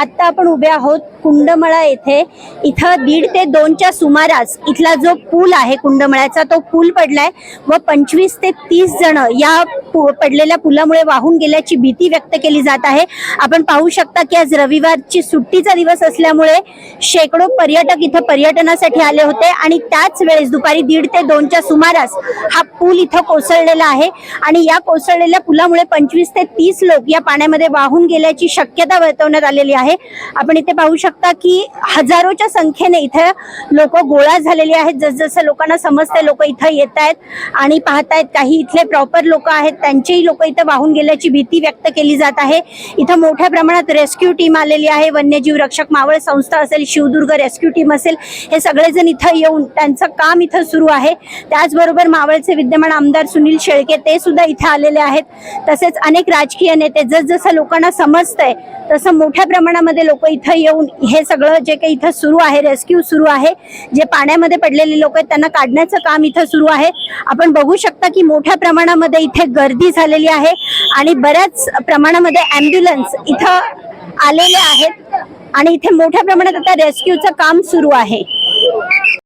आत्ता आपण उभे आहोत. कुंडमळा येथे इथं दीड ते दोनच्या सुमारास इथला जो पूल आहे कुंडमळ्याचा तो पूल पडलाय व पंचवीस ते तीस जण या पु- पडलेल्या पुलामुळे वाहून गेल्याची भीती व्यक्त केली जात आहे. आपण पाहू शकता की आज रविवारची सुट्टीचा दिवस असल्यामुळे शेकडो पर्यटक इथं पर्यटनासाठी आले होते आणि त्याच वेळेस दुपारी दीड ते दोनच्या सुमारास हा पूल इथं कोसळलेला आहे आणि या कोसळलेल्या पुलामुळे पंचवीस ते तीस लोक या पाण्यामध्ये वाहून गेल्याची शक्यता वर्तवण्यात आलेली आहे. आपण इथे पाहू शकतो की हजारोच्या संख्येने इथे लोक गोळा झालेले आहेत. जसजसं लोकांना समजते लोक इथं येत आहेत आणि पाहतायत काही इथले प्रॉपर लोक आहेत. त्यांचेही लोक इथं वाहून गेल्याची भीती व्यक्त केली जात आहे. इथं मोठ्या प्रमाणात रेस्क्यू टीम आलेली आहे. वन्यजीव रक्षक मावळ संस्था असेल शिवदुर्ग रेस्क्यू टीम असेल हे सगळेजण इथं येऊन त्यांचं काम इथं सुरू आहे. त्याचबरोबर मावळचे विद्यमान आमदार सुनील शेळके ते सुद्धा इथे आलेले आहेत. तसेच अनेक राजकीय नेते जसजसं लोकांना समजतंय तसं मोठ्या प्रमाणामध्ये लोक इथं येऊन हे सगळं जे काही इथं सुरू आहे रेस्क्यू सुरू आहे जे पाण्यामध्ये पडलेले लोक आहेत त्यांना काढण्याचं काम इथं सुरू आहे. आपण बघू शकता की मोठ्या प्रमाणामध्ये इथे गर्दी झालेली आहे आणि बऱ्याच प्रमाणामध्ये ॲम्ब्युलन्स इथं आलेले आहेत आणि इथे मोठ्या प्रमाणात आता रेस्क्यूचं काम सुरू आहे.